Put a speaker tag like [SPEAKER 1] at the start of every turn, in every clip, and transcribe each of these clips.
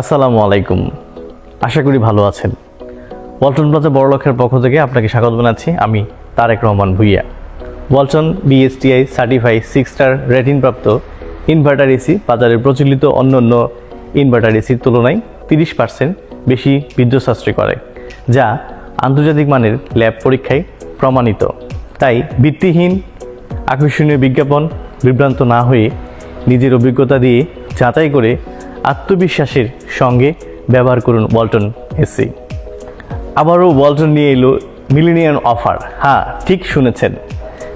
[SPEAKER 1] আসসালামু আলাইকুম। আশা করি ভালো আছেন। ওয়ালটন প্লাজা বড়লক্ষের পক্ষ থেকে আপনাকে স্বাগত জানাচ্ছি আমি Tarek Rahman Bhuiyan. Walton BSTI certify six star রেটিংপ্রাপ্ত inverter AC বাজারে প্রচলিত অন্য অন্য ইনভার্টার এসির তুলনায় তিরিশ পার্সেন্ট বেশি বিদ্যুৎ সাশ্রয় করে, যা আন্তর্জাতিক মানের ল্যাব পরীক্ষায় প্রমাণিত। তাই ভিত্তিহীন, আকর্ষণীয় বিজ্ঞাপন বিভ্রান্ত না হয়ে নিজের অভিজ্ঞতা দিয়ে যাচাই করে আত্মবিশ্বাসের সঙ্গে ব্যবহার করুন ওয়ালটন এসি। আবারও ওয়ালটন নিয়ে এলো মিলিনিয়ান অফার। হ্যাঁ ঠিক শুনেছেন।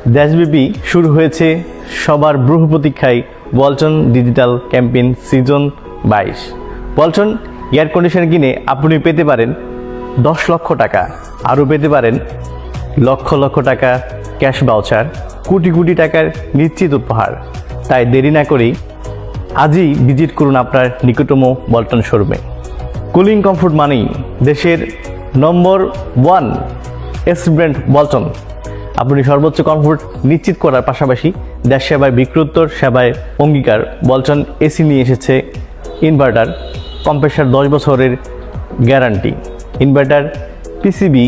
[SPEAKER 1] দেশব্যাপী শুরু হয়েছে সবার ব্রহ প্রতীক্ষায় ওয়ালটন ডিজিটাল ক্যাম্পেইন সিজন বাইশ। ওয়ালটন এয়ার কন্ডিশন কিনে আপনি পেতে পারেন দশ লক্ষ টাকা। আরও পেতে পারেন লক্ষ লক্ষ টাকা ক্যাশ বাউচার কোটি কোটি টাকার নিশ্চিত উপহার। তাই দেরি না করেই আজই ভিজিট করুন আপনার নিকটতম বল্টন শোরুমে। কুলিং কমফোর্ট মানেই দেশের number one S brand Walton. আপনি সর্বোচ্চ কমফোর্ট নিশ্চিত করার পাশাপাশি দেশ সেবায় বিক্রোত্তর সেবায় অঙ্গীকার বলটন এসি নিয়ে এসেছে ইনভার্টার, কম্প্রেসার দশ বছরের গ্যারান্টি, ইনভার্টার পিসিবি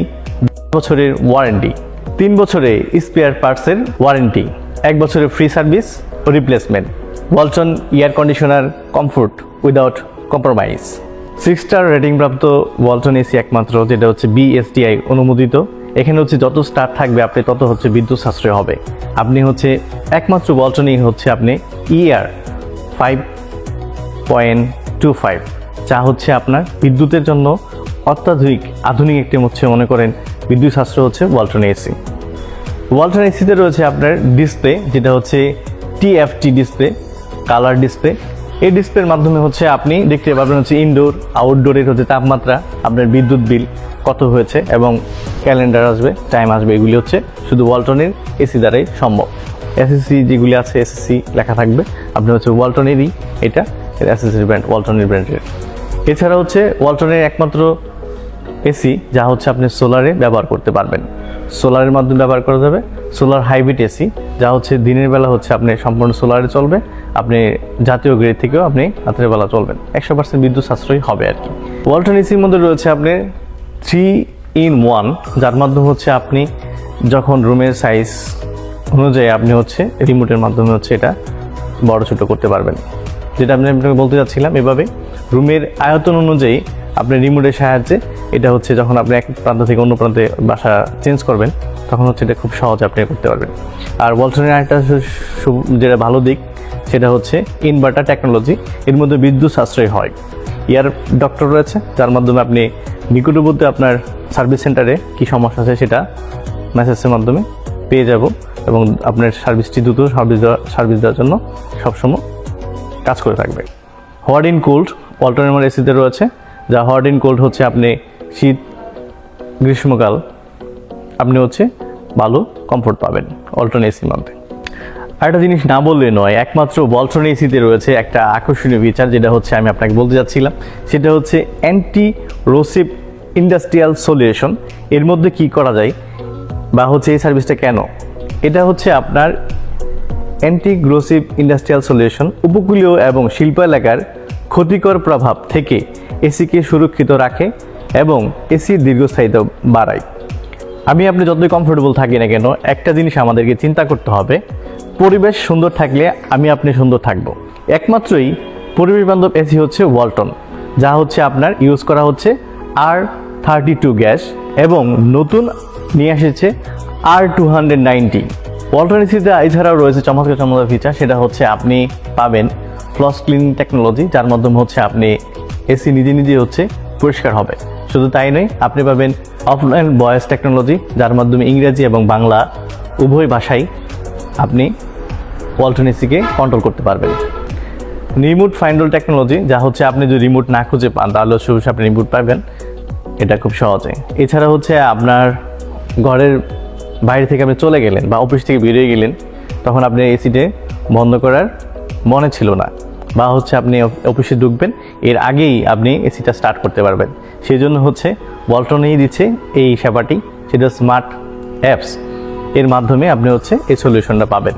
[SPEAKER 1] বছরের ওয়ারেন্টি, তিন বছরে স্পেয়ার পার্টসের ওয়ারেন্টি, এক বছরের ফ্রি সার্ভিস ও replacement. Walton air conditioner comfort without compromise six star রেটিংপ্রাপ্ত Walton AC একমাত্র, যেটা হচ্ছে বিএসটিআই অনুমোদিত। এখানে হচ্ছে যত স্টার থাকবে আপনি তত হচ্ছে বিদ্যুৎ সাশ্রয় হবে। আপনি হচ্ছে একমাত্র ওয়ালটনই হচ্ছে আপনি EER five point two five যা হচ্ছে আপনার বিদ্যুতের জন্য অত্যাধুনিক, আধুনিক একটি হচ্ছে মনে করেন বিদ্যুৎ সাশ্রয় হচ্ছে ওয়ালটন এসি। ওয়ালটন এসিতে রয়েছে আপনার ডিসপ্লে যেটা হচ্ছে টিএফটি ডিসপ্লে কালার ডিসপ্লে এই ডিসপ্লের মাধ্যমে হচ্ছে আপনি দেখতে পাবেন হচ্ছে ইনডোর আউটডোরের হচ্ছে তাপমাত্রা, আপনার বিদ্যুৎ বিল কত হয়েছে এবং ক্যালেন্ডার আসবে টাইম আসবে, এগুলি হচ্ছে শুধু ওয়ালটনের এসি দ্বারাই সম্ভব। এসএসসি যেগুলি আছে এসএসসি লেখা থাকবে আপনি হচ্ছে ওয়ালটনেরই এটা এসএসসি ব্র্যান্ড ওয়ালটনের ব্র্যান্ডের এছাড়া হচ্ছে ওয়ালটনের একমাত্র এসি যা হচ্ছে আপনি সোলারে ব্যবহার করতে পারবেন। সোলারের মাধ্যমে ব্যবহার করা যাবে সোলার হাইব্রিড এসি যা হচ্ছে দিনের বেলা হচ্ছে আপনি সম্পূর্ণ সোলারে চলবে আপনি জাতীয় গ্রেড থেকেও আপনি রাতের বেলা চলবেন। একশো পার্সেন্ট বিদ্যুৎ সাশ্রয়ী হবে আর কি। ওয়ালটন এসির মধ্যে রয়েছে আপনি থ্রি ইন ওয়ান যার মাধ্যমে হচ্ছে আপনি যখন রুমের সাইজ অনুযায়ী আপনি হচ্ছে রিমোটের মাধ্যমে হচ্ছে এটা বড় ছোট করতে পারবেন। যেটা আমি আপনাকে বলতে চাচ্ছিলাম এভাবে রুমের আয়তন অনুযায়ী আপনি রিমোটের সাহায্যে এটা হচ্ছে যখন আপনি এক প্রান্ত থেকে অন্য প্রান্তে বাসা চেঞ্জ করবেন, তখন হচ্ছে এটা খুব সহজে আপনি করতে পারবেন। আর ওয়ালটনের আরেকটা যেটা ভালো দিক সেটা হচ্ছে ইনভার্টার টেকনোলজি এর মধ্যে বিদ্যুৎ সাশ্রয় হয়। ইয়ার ডক্টর রয়েছে, যার মাধ্যমে আপনি নিকটবর্তী আপনার সার্ভিস সেন্টারে কি সমস্যা আছে সেটা মেসেজের মাধ্যমে পেয়ে যাব এবং আপনার সার্ভিসটি দ্রুত সার্ভিস দেওয়া সার্ভিস দেওয়ার জন্য সবসময় কাজ করে থাকবে। হট ইন কোল্ড অল্টারনেমার এসিতে রয়েছে, যা হট ইন কোল্ড হচ্ছে আপনি শীত, গ্রীষ্মকাল, আপনি হচ্ছে ভালো কমফোর্ট পাবেন অল্টন এসির মধ্যে। আরেকটা জিনিস না বললে নয়, একমাত্র বলটন এসিতে রয়েছে একটা আকর্ষণীয় ফিচার যেটা হচ্ছে আমি আপনাকে বলতে যাচ্ছিলাম। সেটা হচ্ছে অ্যান্টি রোসিপ ইন্ডাস্ট্রিয়াল সলিউশন এর মধ্যে কি করা যায় বা হচ্ছে এই সার্ভিসটা কেন? এটা হচ্ছে আপনার অ্যান্টিগ্রোসিভ ইন্ডাস্ট্রিয়াল সলিউশন উপকূলীয় এবং শিল্প এলাকার ক্ষতিকর প্রভাব থেকে এসিকে সুরক্ষিত রাখে এবং এসির দীর্ঘস্থায়িত্ব বাড়ায়। আমি আপনি যতই কমফোর্টেবল থাকি না কেন, একটা জিনিস আমাদেরকে চিন্তা করতে হবে পরিবেশ সুন্দর থাকলে আমি আপনি সুন্দর থাকব। একমাত্রই পরিবেশ বান্ধব এসি হচ্ছে ওয়ালটন, যা হচ্ছে আপনার ইউজ করা হচ্ছে আর থার্টি টু গ্যাস এবং নতুন নিয়ে এসেছে R two hundred ninety. Walton এসিতে এছাড়াও রয়েছে চমৎকার চমৎকার ফিচার সেটা হচ্ছে আপনি পাবেন ফ্লস ক্লিন টেকনোলজি, যার মাধ্যমে হচ্ছে আপনি এসি নিজে নিজে হচ্ছে পরিষ্কার হবে। শুধু তাই নয়, আপনি পাবেন অফলাইন ভয়েস টেকনোলজি, যার মাধ্যমে ইংরেজি এবং বাংলা উভয় ভাষাই আপনি ওয়ালটন এসিকে কন্ট্রোল করতে পারবেন। রিমোট ফাইন্ডল টেকনোলজি যা হচ্ছে আপনি যদি রিমোট না খুঁজে পান, তাহলে অবশ্যই আপনি রিমোট পাবেন। এটা খুব সহজে। এছাড়া হচ্ছে আপনার ঘরের বাইরে থেকে আপনি চলে গেলেন বা অফিস থেকে বেরিয়ে গেলেন, তখন আপনি এসিতে বন্ধ করার মনে ছিল না। বা হচ্ছে আপনি অফিসে ঢুকবেন, এর আগেই আপনি এসিটা স্টার্ট করতে পারবেন। সেই জন্য হচ্ছে ওয়ালটনেই দিচ্ছে এই সেবাটি, সেটা স্মার্ট অ্যাপস এর মাধ্যমে আপনি হচ্ছে এই সলিউশনটা পাবেন।